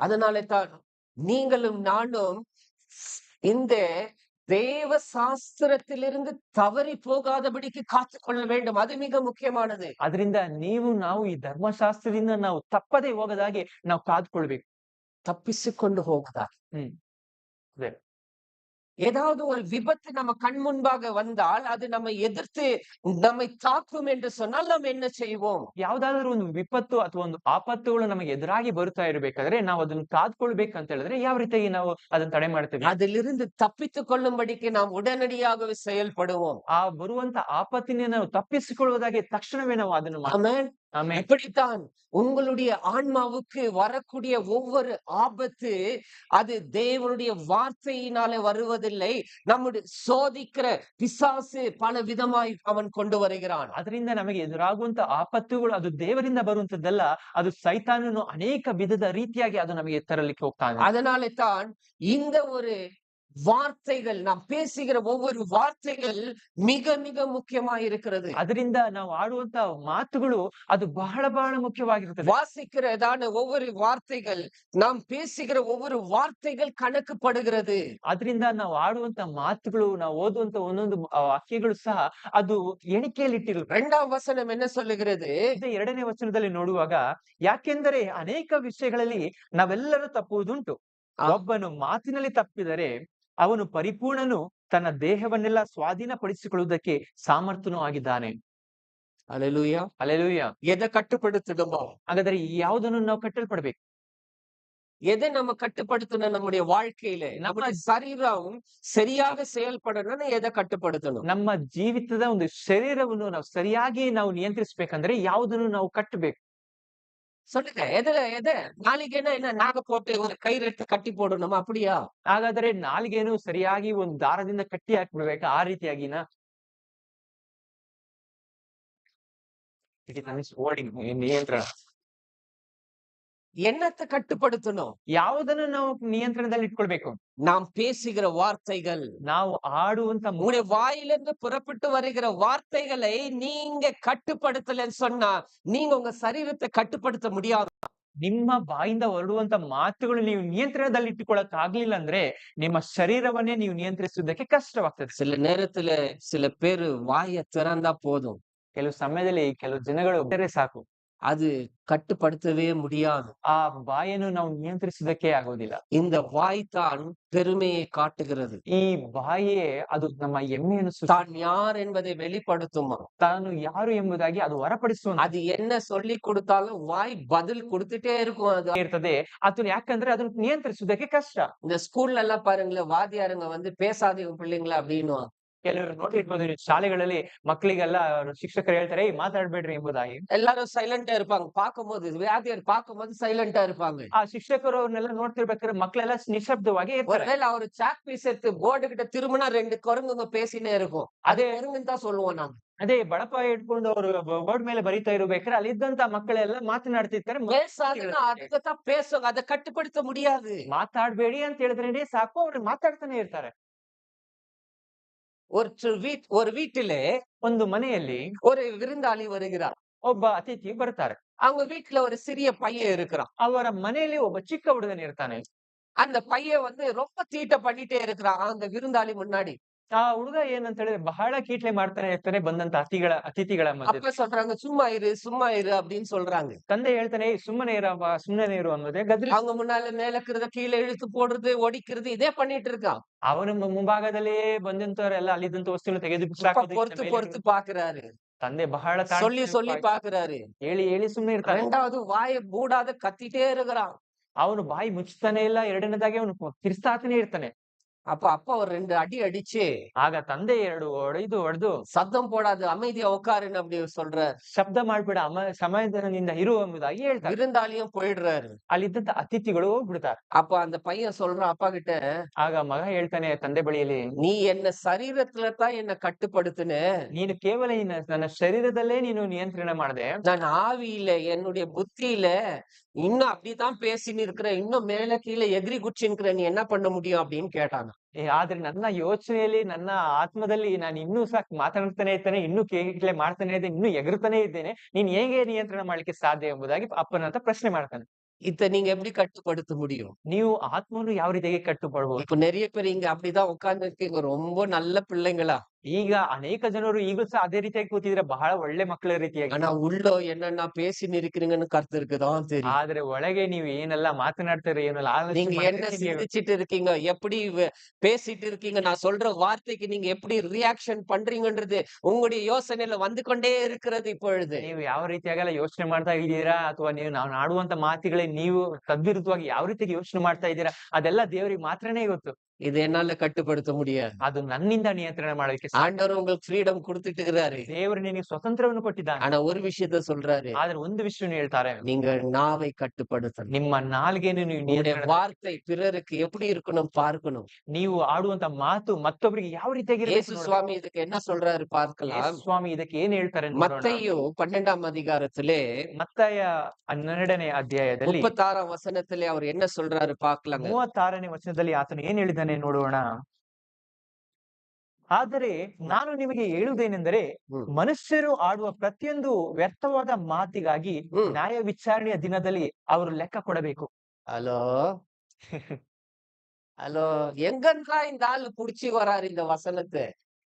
அதனாலே தான் நீங்களும் நானும் இந்த தேவ சாஸ்திரத்திலிருந்து தவறி போகாதபடிக்கு காத்துக்கொள்ள வேண்டும் அது மிக முக்கியமானது ಅದರಿಂದ ನೀವು ನಾವು ಈ ಧರ್ಮಶಾಸ್ತ್ರದಿಂದ ನಾವು ತಪ್ಪದೆ ಹೋಗದಾಗೆ ನಾವು ಕಾದ್ಕೊಳ್ಬೇಕು தப்பிச்சுக்கொண்டு போகுதா ಹ್ಮ್ ಅದೇ ஏதாவது ஒரு விபத்து நம்ம கண் முன்பாக வந்தால் அது நம்மை எதிர்த்து நம்மை தாக்கும் என்று சொன்னால் நாம் என்ன செய்வோம் ಯಾವ್ದಾದ್ರು ಒಂದು ವಿಪತ್ತು ಅಥವಾ ಒಂದು ಆಪತ್ತುಗಳು ನಮಗೆ ಎದುರಾಗಿ ಬರುತ್ತಾ ಇರ್ಬೇಕಾದ್ರೆ ನಾವು ಅದನ್ನ ಕಾದ್ಕೊಳ್ಬೇಕಂತ ಹೇಳಿದ್ರೆ ಯಾವ ರೀತಿಯಾಗಿ ನಾವು ಅದನ್ನ ತಡೆ ಮಾಡ್ತೇವೆ அதிலிருந்து தப்பித்துக் கொள்ளும்படிக்கு நாம் உடனடியாகவே செயல்படுவோம் ಆ ಬರುವಂತ ಆಪತ್ತಿನ ನಾವು ತಪ್ಪಿಸಿಕೊಳ್ಳುವುದಾಗಿ ತಕ್ಷಣವೇ ನಾವು ಅದನ್ನು ಮಾ- ஆமென் ಆಮೇಲೆ இப்படித்தான் உங்களுடைய ஆன்மாவுக்கு வரக்கூடிய ஒவ்வொரு ஆபத்து அது தேவனுடைய வார்த்தையினாலே வருவதில்லை நம்முடைய சோதிக்கிற பிசாசு பல விதமாய் அவன் கொண்டு வருகிறான் ಅದರಿಂದ ನಮಗೆ ಎದುರಾಗುವಂತ ಆಪತ್ತುಗಳು ಅದು ದೇವರಿಂದ ಬರುವಂತದ್ದಲ್ಲ ಅದು ಸೈತಾನನು ಅನೇಕ ವಿಧದ ರೀತಿಯಾಗಿ ಅದು ನಮಗೆ ತರಲಿಕ್ಕೆ ಹೋಗ್ತಾನೆ அதனாலே தான் இந்த ஒரு வார்த்தைகள் நாம் பேசுகிற ஒவ்வொரு வார்த்தைகள் மிக மிக முக்கியமா இருக்கிறது ಅದರಿಂದ ನಾವು ಆಡುವಂತ ಮಾತುಗಳು ಅದು ಬಹಳ ಬಹಳ ಮುಖ್ಯವಾಗಿರುತ್ತದೆ வாசிக்கிறதான ஒவ்வொரு வார்த்தைகள் நாம் பேசுகிற ஒவ்வொரு வார்த்தைகள் கணக்கு படுகிறது ಅದರಿಂದ ನಾವು ಆಡುವಂತ ಮಾತುಗಳು ನಾವು ಓದುವಂತ ಒಂದೊಂದು ಆ, ವಾಕ್ಯಗಳು ಸಹ ಅದು ಎಣಿಕೆಯಲ್ಲಿ ಇಟ್ಟಿರುತ್ತೆ இரண்டாம் வசனம் என்ன சொல்லுகிறது ಅದೇ ಎರಡನೇ ವಚನದಲ್ಲಿ ನೋಡುವಾಗ ಯಾಕೆಂದರೆ ಅನೇಕ ವಿಷಯಗಳಲ್ಲಿ ನಾವೆಲ್ಲರೂ ತಪ್ಪುವುದುಂಟು ಆ. ಒಬ್ಬನು ಮಾತಿನಲ್ಲಿ ತಪ್ಪಿದರೆ ಅವನು ಪರಿಪೂರ್ಣನು ತನ್ನ ದೇಹವನ್ನೆಲ್ಲ ಸ್ವಾಧೀನಪಡಿಸಿಕೊಳ್ಳುವುದಕ್ಕೆ ಸಾಮರ್ಥ್ಯನೂ ಆಗಿದ್ದಾನೆ அல்லேலூயா ಅಲೆಲೂಯ எதை கட்டுப்படுத்தணுமோ ಹಾಗಾದ್ರೆ ಯಾವುದನ್ನು ನಾವು ಕಟ್ಟಲ್ಪಡ್ಬೇಕು எதை நம்ம கட்டுப்படுத்தணும் நம்முடைய வாழ்க்கையில நம்முடைய சரீரம் சரியாக செயல்படணும்னு எதை கட்டுப்படுத்தணும் ನಮ್ಮ ಜೀವಿತದ ಒಂದು ಶರೀರವನ್ನು ನಾವು ಸರಿಯಾಗಿ ನಾವು ನಿಯಂತ್ರಿಸ್ಬೇಕಂದ್ರೆ ಯಾವುದನ್ನು ನಾವು ಕಟ್ಟಬೇಕು சொல்லுங்க எதுல எதை நாளைக்கு என்ன நாக போட்டு ஒரு கயிறு எடுத்து கட்டி போடணுமா அப்படியா ಹಾಗಾದ್ರೆ ನಾಲಿಗೆನು ಸರಿಯಾಗಿ ಒಂದು ದಾರದಿಂದ ಕಟ್ಟಿ ಹಾಕ್ಬಿಡ್ಬೇಕಾ ಆ ರೀತಿಯಾಗಿನ It is wording, ನಿಯಂತ್ರಣ என்னத்தை கட்டுப்படுத்தணும் ಯಾವುದನ್ನು ನಾವು ನಿಯಂತ್ರಣದಲ್ಲಿ ಇಟ್ಕೊಳ್ಬೇಕು நாம் பேசுகிற வார்த்தைகள் ನಾವು ಆಡುವಂತ ಮೂ- உங்களுடைய வாயிலிருந்து புறப்பட்டு வருகிற வார்த்தைகளை நீங்க கட்டுப்படுத்தலன்னு சொன்னா நீங்க உங்க சரீரத்தை கட்டுப்படுத்த முடியாது ನಿಮ್ಮ ಬಾಯಿಂದ ಹೊರಡುವಂತ ಮಾತುಗಳು ನೀವು ನಿಯಂತ್ರಣದಲ್ಲಿ ಇಟ್ಟುಕೊಳ್ಳಕ್ ಆಗ್ಲಿಲ್ಲ ಅಂದ್ರೆ ನಿಮ್ಮ ಶರೀರವನ್ನೇ ನೀವು ನಿಯಂತ್ರಿಸುವುದಕ್ಕೆ ಕಷ್ಟವಾಗ್ತದೆ சில நேரத்துல சில பேரு வாயை திறந்தா போதும் ಕೆಲವು ಸಮಯದಲ್ಲಿ ಕೆಲವು ಜನಗಳು ಬೇರೆ ಸಾಕು அது கட்டுப்படுத்தவே முடியாது ಆ ಬಾಯನ್ನು ನಾವು ನಿಯಂತ್ರಿಸುವುದಕ್ಕೆ ಆಗೋದಿಲ್ಲ இந்த வாய் தான் பெருமையை காட்டுகிறது ಈ ಬಾಯಿಯೇ ಅದು ನಮ್ಮ ಹೆಮ್ಮೆಯನ್ನು ಸೂಚಿ தான் யார் என்பதை வெளிப்படுத்துமா ತಾನು ಯಾರು ಎಂಬುದಾಗಿ ಅದು ಹೊರಪಡಿಸುವಂತ அது என்ன சொல்லி கொடுத்தாலும் வாய் பதில் கொடுத்துட்டே இருக்கும் அது ಇರ್ತದೆ ಅದನ್ನ ಯಾಕಂದ್ರೆ ಅದನ್ನ ನಿಯಂತ್ರಿಸುವುದಕ್ಕೆ ಕಷ್ಟ இந்த ஸ்கூல்ல எல்லாம் பாருங்களேன் வாத்தியாருங்க வந்து பேசாதீங்க பிள்ளைங்களா அப்படின்னு ಕೆಲವರು ನೋಡಿರ್ಬೋದು ನೀವು ಶಾಲೆಗಳಲ್ಲಿ ಮಕ್ಕಳಿಗೆಲ್ಲ ಅವ್ರು ಶಿಕ್ಷಕರು ಹೇಳ್ತಾರೆ "ಏಯ್, ಮಾತಾಡ್ಬೇಡ್ರಿ ಎಂಬುದಾಗಿ எல்லாரும் சைலண்டா இருப்பாங்க பார்க்கும்போது வாத்தியார் பார்க்கும்போது சைலண்டா இருப்பாங்க ಆ ಶಿಕ್ಷಕರು ಅವ್ರನ್ನೆಲ್ಲ ನೋಡ್ತಿರ್ಬೇಕಾದ್ರೆ ಮಕ್ಕಳೆಲ್ಲ ನಿಶಬ್ದವಾಗಿ ಇರ್ತಾರೆ ஒருவேளை அவரு சாக் பீஸ் எடுத்து போர்டு கிட்ட திரும்பினா ரெண்டு குரங்குங்க பேசினே இருக்கும் அதே குரங்குன்னு தான் சொல்லுவோம் நாங்க ಅದೇ ಬಡಪ ಇಟ್ಕೊಂಡು ಅವರು ಬೋರ್ಡ್ ಮೇಲೆ ಬರೀತಾ ಇರ್ಬೇಕಾದ್ರೆ ಅಲ್ಲಿದ್ದಂತ ಮಕ್ಕಳೆಲ್ಲ ಮಾತನಾಡ್ತಿರ್ತಾರೆ ಮ- பேசாதுன்னா அதுக்குதான் பேசுவாங்க அதை கட்டுப்படுத்த முடியாது ಮಾತಾಡ್ಬೇಡಿ ಅಂತ ಹೇಳಿದ್ರೆ ಸಾಕು ಅವ್ರು ಮಾತಾಡ್ತಾನೆ ಇರ್ತಾರೆ ஒரு சி- வீட் ஒரு வீட்டிலே ಒಂದು ಮನೆಯಲ್ಲಿ ஒரு விருந்தாளி வருகிறார் ಒಬ್ಬ ಅತಿಥಿ ಬರ್ತಾರೆ அவங்க வீட்டுல ஒரு சிறிய பையன் இருக்கிறான் ಅವರ ಮನೆಯಲ್ಲಿ ಒಬ್ಬ ಚಿಕ್ಕ ಹುಡುಗನ ಇರ್ತಾನೆ அந்த பையன் வந்து ரொம்ப தீட்டை பண்ணிட்டே இருக்கிறான் அந்த விருந்தாளி முன்னாடி ಆ ಹುಡುಗ ಏನಂತ ಹೇಳಿದ್ರೆ ಬಹಳ ಕೀಟ್ಲೆ ಮಾಡ್ತಾನೆ ಇರ್ತಾನೆ ಬಂದಂತ ಅತಿಗಳ ಅತಿಥಿಗಳ ಮಧ್ಯೆ அப்ப சொல்றாங்க சும்மா இரு சும்மா இரு அப்படின்னு சொல்றாங்க ತಂದೆ ಹೇಳ್ತಾನೆ "ಏಯ್, ಸುಮ್ಮನೆ ಇರಪ್ಪ ಸುಮ್ಮನೆ ಇರು ಅನ್ನೋದೇ ಗದ್ರಿ அவங்க முன்னால மேலக்கிறத கீழே இழுத்து போடுறது ஒடிக்கிறது இதே பண்ணிட்டு இருக்கான் ಅವನ ಮು- ಮುಂಭಾಗದಲ್ಲೇ ಬಂದಂತವರೆಲ್ಲ ಅಲ್ಲಿದ್ದಂತ ವಸ್ತುಗಳು ತೆಗೆದು அப்ப ಬಿಸಾಕೋದು ಇಷ್ಟ பொறுத்து ಮೇಲೆ பொறுத்து பாக்குறாரு ತಂದೆ ಬಹಳ ತಾಳ್ಮೆ சொல்லி சொல்லி ಪಾಲಿಸಿ பாக்குறாரு ಹೇಳಿ ಹೇಳಿ ಸುಮ್ಮನೆ ಇರ್ತಾನೆ ரெண்டாவது வாயை மூடாத கத்திட்டே இருக்கிறான் ಅವನು ಬಾಯಿ ಮುಚ್ತಾನೆ ಇಲ್ಲ ಎರಡನೇದಾಗಿ ಅವನು ಕಿರ್ಸ್ತಾತನೇ ಇರ್ತಾನೆ அப்ப அப்பா ஒரு ரெண்டு அடி அடிச்சு ಆಗ ತಂದೆ ಎರಡು ಹೊಡೆದು ಹೊಡೆದು சத்தம் போடாது அமைதியா உட்காருன்னு அப்படி சொல்றாரு ಶಬ್ದ ಮಾಡ್ಬೇಡ ಅಮ ಸಮಾಧಾನದಿಂದ ಇರು ಎಂಬುದಾಗಿ ಹೇಳ್ತಾರೆ விருந்தாளியும் போயிடுறாரு ಅಲ್ಲಿದ್ದಂತ ಅತಿಥಿಗಳು ಹೋಗ್ಬಿಡ್ತಾರೆ அப்ப அந்த பையன் சொல்றான் அப்பா கிட்ட ಆಗ ಮಗ ಹೇಳ್ತಾನೆ ತಂದೆ ಬಳಿಯಲ್ಲಿ நீ என்ன சரீரத்துல தான் என்ன கட்டுப்படுத்துன ನೀನು ಕೇವಲ ನಿನ್ನ ನನ್ನ ಶರೀರದಲ್ಲೇ ನೀನು ನಿಯಂತ್ರಣ ಮಾಡಿದೆ நான் ஆவியில என்னுடைய புத்தியில இன்னும் அப்படித்தான் பேசின்னு இருக்கிற இன்னும் மேல கீழே எகிரி குச்சின்னுக்கிற நீ என்ன பண்ண முடியும் அப்படின்னு கேட்டாங்க ಏ, ಆದ್ರೆ ನನ್ನ ಯೋಚನೆಯಲ್ಲಿ ನನ್ನ ಆತ್ಮದಲ್ಲಿ ನಾನು ಇನ್ನೂ ಸಹ ಮಾತನಾಡ್ತಾನೆ ಇರ್ತೇನೆ ಇನ್ನೂ ಕೇಳಿ ಮಾಡ್ತಾನೆ ಇದ್ದೇನೆ ಇನ್ನೂ ಎಗರ್ತಾನೆ ಇದ್ದೇನೆ ನೀನ್ ಹೇಗೆ ನಿಯಂತ್ರಣ ಮಾಡ್ಲಿಕ್ಕೆ ಸಾಧ್ಯ ಎಂಬುದಾಗಿ ಅಪ್ಪನಂತ ಪ್ರಶ್ನೆ ಮಾಡ್ತಾನೆ இத நீங்க எப்படி கட்டுப்படுத்த முடியும் ನೀವು ಆತ್ಮವನ್ನು ಯಾವ ರೀತಿಯಾಗಿ ಕಟ್ಟುಪಡ್ಬೋದು இப்ப நிறைய பேர் இங்க அப்படிதான் உட்கார்ந்து இருக்கீங்க ரொம்ப நல்ல பிள்ளைங்களா ಈಗ ಅನೇಕ ಜನರು ಈಗಲೂ ಸಹ ಅದೇ ರೀತಿಯಾಗಿ ಕೂತಿದ್ರೆ ಬಹಳ ಒಳ್ಳೆ ಮಕ್ಕಳ ರೀತಿಯಾಗಿ ஆனா உள்ள என்னென்ன பேசின்னு இருக்கிறீங்கன்னு கருத்து தான் தெரியும் ಆದ್ರೆ ಒಳಗೆ ನೀವು ಏನೆಲ್ಲ ಮಾತನಾಡ್ತೀರಿ ಏನೆಲ್ಲ ಆಲೋಚನೆ நீங்க என்ன ಮಾಡ್ತೀರಿ ನಿಮ್ಗೆ சிந்திச்சிட்டு இருக்கீங்க எப்படி வே- பேசிட்டு இருக்கீங்க நான் சொல்ற வார்த்தைக்கு நீங்க எப்படி ரியாக்ஷன் பண்றீங்கன்றது உங்களுடைய யோசனையில வந்து கொண்டே இருக்கிறது இப்பொழுது ನೀವು ಯಾವ ರೀತಿಯಾಗೆಲ್ಲ ಯೋಚನೆ ಮಾಡ್ತಾ ಇದ್ದೀರಾ ಅಥವಾ ನೀವು ನಾವು ಆಡುವಂತ ಮಾತುಗಳೇ ನೀವು ತದ್ವಿರುದ್ಧವಾಗಿ ಯಾವ ರೀತಿಯಾಗಿ ಯೋಚನೆ ಮಾಡ್ತಾ ಇದ್ದೀರಾ ಅದೆಲ್ಲ ದೇವರಿಗೆ ಮಾತ್ರನೇ ಗೊತ್ತು இது என்னால கட்டுப்படுத்த முடியாது ಅದು ನನ್ನಿಂದ ನಿಯಂತ್ರಣ ಮಾಡೋದಕ್ಕೆ ಸಾಧ್ಯ. ஆண்டவர் உங்களுக்கு ஃப்ரீடம் கொடுத்துட்டு இருக்கிறாரு ದೇವರು ನಿನಗೆ ಸ್ವತಂತ್ರವನ್ನು ಕೊಟ್ಟಿದ್ದಾನೆ ஆனா ஒரு விஷயத்த சொல்றாரு ಆದ್ರೆ ಒಂದು ವಿಷಯ ಹೇಳ್ತಾರೆ நீங்க நாவை கட்டுப்படுத்தணும் ನಿಮ್ಮ ನಾಲ್ಗೆಯನ್ನು ನೀವು உங்களுடைய ನಿಯಂತ್ರಣ வார்த்தை பிறருக்கு எப்படி இருக்கணும் பார்க்கணும் ನೀವು ಆಡುವಂತ ಮಾತು ಮತ್ತೊಬ್ಬರಿಗೆ ಯಾವ ರೀತಿಯಾಗಿ இயேசு சுவாமி இதுக்கு என்ன சொல்றாரு பார்க்கலாம் ಸ್ವಾಮಿ ಇದಕ್ಕೆ ಏನ್ ಹೇಳ್ತಾರೆ ನೋಡೋಣ. மத்தையு பன்னெண்டாம் அதிகாரத்திலே ಮತ್ತಾಯ ಹನ್ನೆರಡನೇ ಅಧ್ಯಾಯದಲ್ಲಿ முப்பத்தாறாம் வசனத்திலே அவர் என்ன சொல்றாரு பார்க்கலாங்க ಮೂವತ್ತಾರನೇ ವಚನದಲ್ಲಿ ಆತನು ಏನ್ ಹೇಳಿದ್ದಾನೆ ಹೇಳ್ತಾನೆ ನೋಡೋಣ. ಆದರೆ ನಾನು ನಿಮಗೆ ಹೇಳುವುದೇನೆಂದರೆ ಮನುಷ್ಯರು ಆಡುವ ಪ್ರತಿಯೊಂದು ವ್ಯರ್ಥವಾದ ಮಾತಿಗಾಗಿ ನ್ಯಾಯ ವಿಚಾರಣೆಯ ದಿನದಲ್ಲಿ ಅವರು ಲೆಕ್ಕ ಕೊಡಬೇಕು. ಅಲೋ ಅಲೋ ಹೆಂಗಂತ ಇಂದ ಅಲ್ಲಿ ಕುಡ್ಚಿ ವರಾರಿಂದ ವಸನತೆ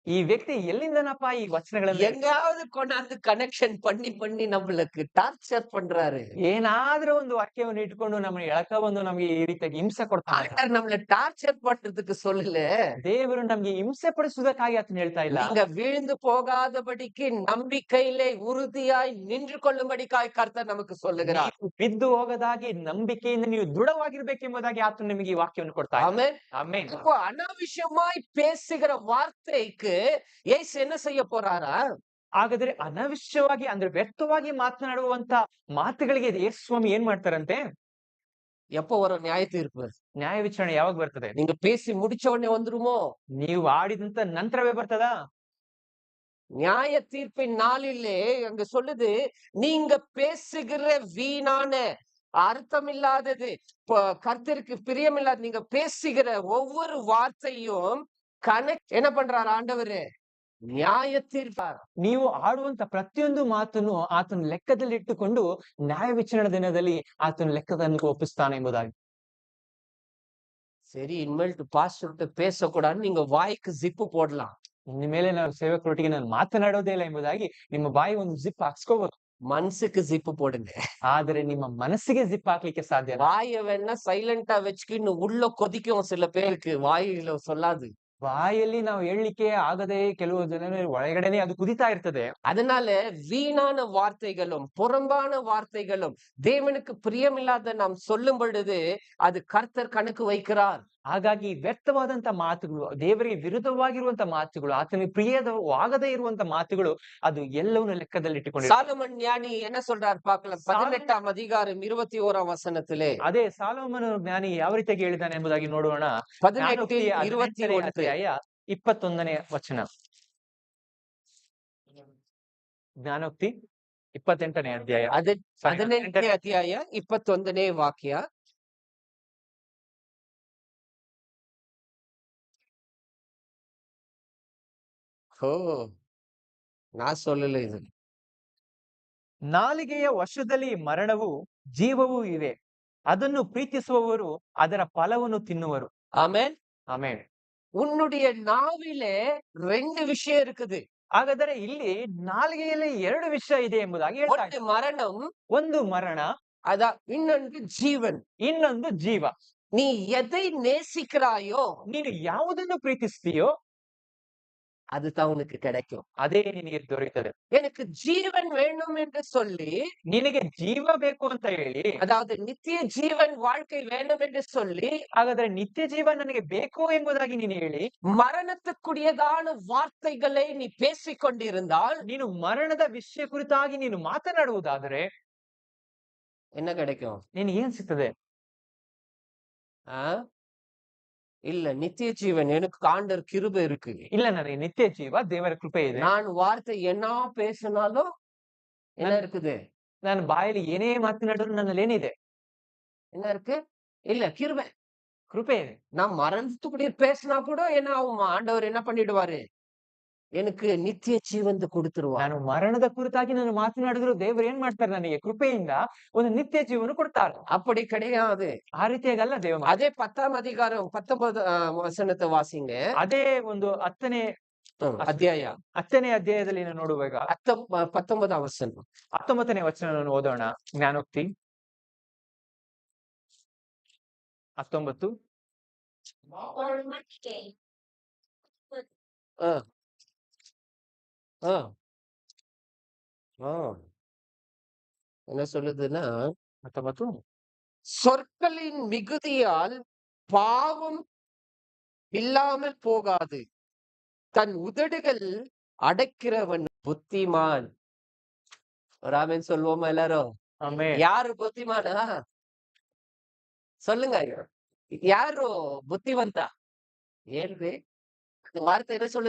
ಈ ವ್ಯಕ್ತಿ ಎಲ್ಲಿಂದನಪ್ಪ ಈ ವಚನಗಳನ್ನ எங்காவது கொண்டாந்து கனெக்ஷன் பண்ணி பண்ணி நம்மளுக்கு டார்ச்சர் பண்றாரு ಏನಾದ್ರೂ ಒಂದು ವಾಕ್ಯವನ್ನು ಇಟ್ಕೊಂಡು ನಮ್ಮನ್ನ ಎಳಕ ಬಂದು ನಮ್ಗೆ ಈ ರೀತಿಯಾಗಿ ಹಿಂಸೆ ಕೊಡ್ತಾನೆ ஆண்டவர் நம்மள டார்ச்சர் பண்றதுக்கு சொல்லல ದೇವರು ನಮ್ಗೆ ಹಿಂಸೆ ಪಡಿಸುವುದಕ್ಕಾಗಿ ಆತನ ಹೇಳ್ತಾ ಇಲ್ಲ நீங்க வீழ்ந்து போகாதபடிக்கு நம்பிக்கையிலே உறுதியாய் நின்று கொள்ளும்படிக்காய் கர்த்தர் நமக்கு சொல்லுகிறார் ನೀವು ಬಿದ್ದು ಹೋಗದಾಗಿ ನಂಬಿಕೆಯಿಂದ ನೀವು ದೃಢವಾಗಿರ್ಬೇಕೆಂಬುದಾಗಿ ಆತನು ನಿಮಗೆ ಈ ವಾಕ್ಯವನ್ನು ಕೊಡ್ತಾ ಇದ್ದಾನೆ. ஆமென் ಆಮೆನ್ இப்போ அனாவசியமாய் பேசுகிற வார்த்தைக்கு ஏசு என்ன செய்ய போறாரா ಹಾಗಾದ್ರೆ ಅನವಶ್ಯವಾಗಿ ಅಂದ್ರೆ ವ್ಯರ್ಥವಾಗಿ ಮಾತನಾಡುವಂತ ಮಾತುಗಳಿಗೆ ಯೇಸು ಸ್ವಾಮಿ ಏನ್ ಮಾಡ್ತಾರಂತೆ எப்போ வரும் நியாய தீர்ப்பு ನ್ಯಾಯ ವಿಚಾರಣೆ ಯಾವಾಗ ಬರ್ತದೆ நீங்க பேசி முடிச்ச உடனே வந்துருமோ ನೀವು ಆಡಿದಂತ ನಂತರವೇ ಬರ್ತದಾ நியாய தீர்ப்பின் நாளிலே அங்க சொல்லுது நீங்க பேசுகிற வீணான அர்த்தமில்லாதது ப- கர்த்தருக்கு பிரியமில்லாத நீங்க பேசுகிற ஒவ்வொரு வார்த்தையும் கனெக்ட் என்ன பண்றாரு ஆண்டவரு நியாய தீர்ப்பார் ನೀವು ಆಡುವಂತ ಪ್ರತಿಯೊಂದು ಮಾತನ್ನು ಆತನ ಲೆಕ್ಕದಲ್ಲಿಟ್ಟುಕೊಂಡು ನ್ಯಾಯ ವಿಚಾರಣೆ ದಿನದಲ್ಲಿ ಆತನ ಲೆಕ್ಕದಲ್ಲಿ ಒಪ್ಪಿಸ್ತಾನೆ ಎಂಬುದಾಗಿ சரி இனிமேல்ட்டு பாஸ்டர்கிட்ட பேசக்கூடாதுன்னு நீங்க வாய்க்கு ஜிப்பு போடலாம் ಇನ್ನು ಮೇಲೆ ನಾವು ಸೇವಕರೊಟ್ಟಿಗೆ ನಾನು ಮಾತನಾಡೋದೇ ಇಲ್ಲ ಎಂಬುದಾಗಿ ನಿಮ್ಮ ಬಾಯಿ ಒಂದು ಜಿಪ್ ಹಾಕ್ಸ್ಕೋಬಹುದು மனசுக்கு ஜிப்பு போடுங்க ಆದ್ರೆ ನಿಮ್ಮ ಮನಸ್ಸಿಗೆ ಜಿಪ್ ಹಾಕ್ಲಿಕ್ಕೆ ಸಾಧ್ಯ ಇಲ್ಲ. வாய வேணா சைலண்டா வச்சுக்கின்னு உள்ள கொதிக்கும் சில பேருக்கு வாயில சொல்லாது ಬಾಯಲ್ಲಿ ನಾವು ಹೇಳಲಿಕ್ಕೆ ಆಗದೆ ಕೆಲವು ಜನ ಒಳಗಡೆನೆ ಅದು ಕುದಿತಾ ಇರ್ತದೆ அதனால வீணான வார்த்தைகளும் புறம்பான வார்த்தைகளும் தேவனுக்கு பிரியமில்லாத நாம் சொல்லும் பொழுது அது கர்த்தர் கணக்கு வைக்கிறார் ಹಾಗಾಗಿ ವ್ಯರ್ಥವಾದಂತ ಮಾತುಗಳು ದೇವರಿಗೆ ವಿರುದ್ಧವಾಗಿರುವಂತ ಮಾತುಗಳು ಆತನಿಗೆ ಪ್ರಿಯದ ಆಗದೇ ಇರುವಂತ ಮಾತುಗಳು ಅದು ಎಲ್ಲವನ್ನು ಲೆಕ್ಕದಲ್ಲಿ ಇಟ್ಟುಕೊಂಡಿರ್ತಾರೆ சாலமன் ஞானி என்ன சொல்றார் பார்க்கலாம் பதினெட்டாம் அதிகாரம் இருபத்தி ஓராம் வசனத்திலே ಅದೇ ಸಾಲೋಮನ ಜ್ಞಾನಿ ಯಾವ ರೀತಿಯಾಗಿ ಹೇಳಿದ್ದಾನೆ ಎಂಬುದಾಗಿ ನೋಡೋಣ பதினெட்டு ಜ್ಞಾನೋಕ್ತಿ இருபத்தி ಹದಿನೆಂಟನೇ ஒன்று ಅಧ್ಯಾಯ ಇಪ್ಪತ್ತೊಂದನೇ ವಚನ ಜ್ಞಾನೋಕ್ತಿ ಇಪ್ಪತ್ತೆಂಟನೇ ಅಧ್ಯಾಯ அது Sorry, ಹದಿನೆಂಟನೇ ಅಧ್ಯಾಯ ಇಪ್ಪತ್ತೊಂದನೇ ವಾಕ್ಯ ಓ நான் சொல்லல இது ನಾಲಿಗೆಯ ವಶದಲ್ಲಿ ಮರಣವು ಜೀವವೂ ಇವೆ ಅದನ್ನು ಪ್ರೀತಿಸುವವರು ಅದರ ಫಲವನ್ನು ತಿನ್ನುವರು ஆமென் ಆಮೇಲೆ உன்னுடைய நாவிலே ரெண்டு விஷயம் இருக்குது ಹಾಗಾದರೆ ಇಲ್ಲಿ ನಾಲಿಗೆಯಲ್ಲಿ ಎರಡು ವಿಷಯ ಇದೆ ಎಂಬುದಾಗಿ ಹೇಳ್ತಾ ஒன்று ಇದ್ದಾರೆ. மரணம் ಒಂದು ಮರಣ அதான் இன்னொன்று ஜீவன் ಇನ್ನೊಂದು ಜೀವ நீ எதை நேசிக்கிறாயோ ನೀನು ಯಾವುದನ್ನು ಪ್ರೀತಿಸ್ತೀಯೋ அதுதான் உனக்கு கிடைக்கும் ಅದೇ ನಿನಗೆ ದೊರೆಯುತ್ತದೆ எனக்கு ஜீவன் வேணும் என்று சொல்லி ನಿನಗೆ ಜೀವ ಬೇಕು ಅಂತ ಹೇಳಿ அதாவது நித்திய ஜீவன் வாழ்க்கை வேண்டும் என்று சொல்லி ಹಾಗಾದ್ರೆ ನಿತ್ಯ ಜೀವ ನನಗೆ ಬೇಕು ಎಂಬುದಾಗಿ ನೀನು ಹೇಳಿ மரணத்துக்குரியதான வார்த்தைகளை நீ பேசிக் கொண்டிருந்தால் ನೀನು ಮರಣದ ವಿಷಯ ಕುರಿತಾಗಿ ನೀನು ಮಾತನಾಡುವುದಾದರೆ என்ன கிடைக்கும் ನಿನಗೆ ಏನ್ ಸಿಗ್ತದೆ ஆ? இல்ல நித்திய ஜீவன் எனக்கு ஆண்டர் கிருபை இருக்கு ಇಲ್ಲ ನನಗೆ ನಿತ್ಯ ಜೀವ ದೇವರ ಕೃಪೆ ಇದೆ நான் வார்த்தை என்ன பேசினாலும் என்ன நான்- இருக்குது ನಾನು ಬಾಯಲ್ಲಿ ಏನೇ ಮಾತನಾಡಿದ್ರು ನನ್ನಲ್ಲಿ ಏನಿದೆ என்ன இருக்கு இல்ல கிருபை ಕೃಪೆ ಇದೆ நான் மரணத்துக்குரிய பேசினா கூட என்ன ஆகும் ஆண்டவர் என்ன பண்ணிடுவாரு ನಿನಕ್ಕೆ ನಿತ್ಯ ಜೀವಂತ ಕೊಡ್ತಿರುವ ನಾನು ಮರಣದ ಕುರಿತಾಗಿ ನನ್ನ ಮಾತನಾಡಿದ್ರು ದೇವರು ಏನ್ ಮಾಡ್ತಾರೆ ನನಗೆ ಕೃಪೆಯಿಂದ ಒಂದು ನಿತ್ಯ ಜೀವನ ಕೊಡ್ತಾರೆ அப்படி கிடையாது ಆ ರೀತಿಯಾಗಲ್ಲ ದೇವ அதே பத்தாம் அதிகாரம் பத்தொன்பது அஹ், வசனத்தை வாசிங்க ಅದೇ ಒಂದು ಹತ್ತನೇ அத்தியாயம் ಹತ್ತನೇ ಅಧ್ಯಾಯದಲ್ಲಿ ನಾವು ನೋಡುವಾಗ பத்தொன்ப- பத்தொன்பதாம் வசனம் ಹತ್ತೊಂಬತ್ತನೇ ವಚನವನ್ನು ಓದೋಣ ಜ್ಞಾನೋಕ್ತಿ ಹತ್ತೊಂಬತ್ತು அஹ், என்ன சொல்லுதுன்னா, சொற்களின் மிகுதியால் பாவம் இல்லாமல் போகாது. தன் உதடுகள் அடைக்கிறவன் புத்திமான். ஒரு ஆமென் சொல்வோமா எல்லாரும்? ஆமென். யாரு புத்திமானா? சொல்லுங்க. யாரு புத்திவந்தா? ஏழ்வே. அந்த வார்த்தை என்ன சொல்லுது?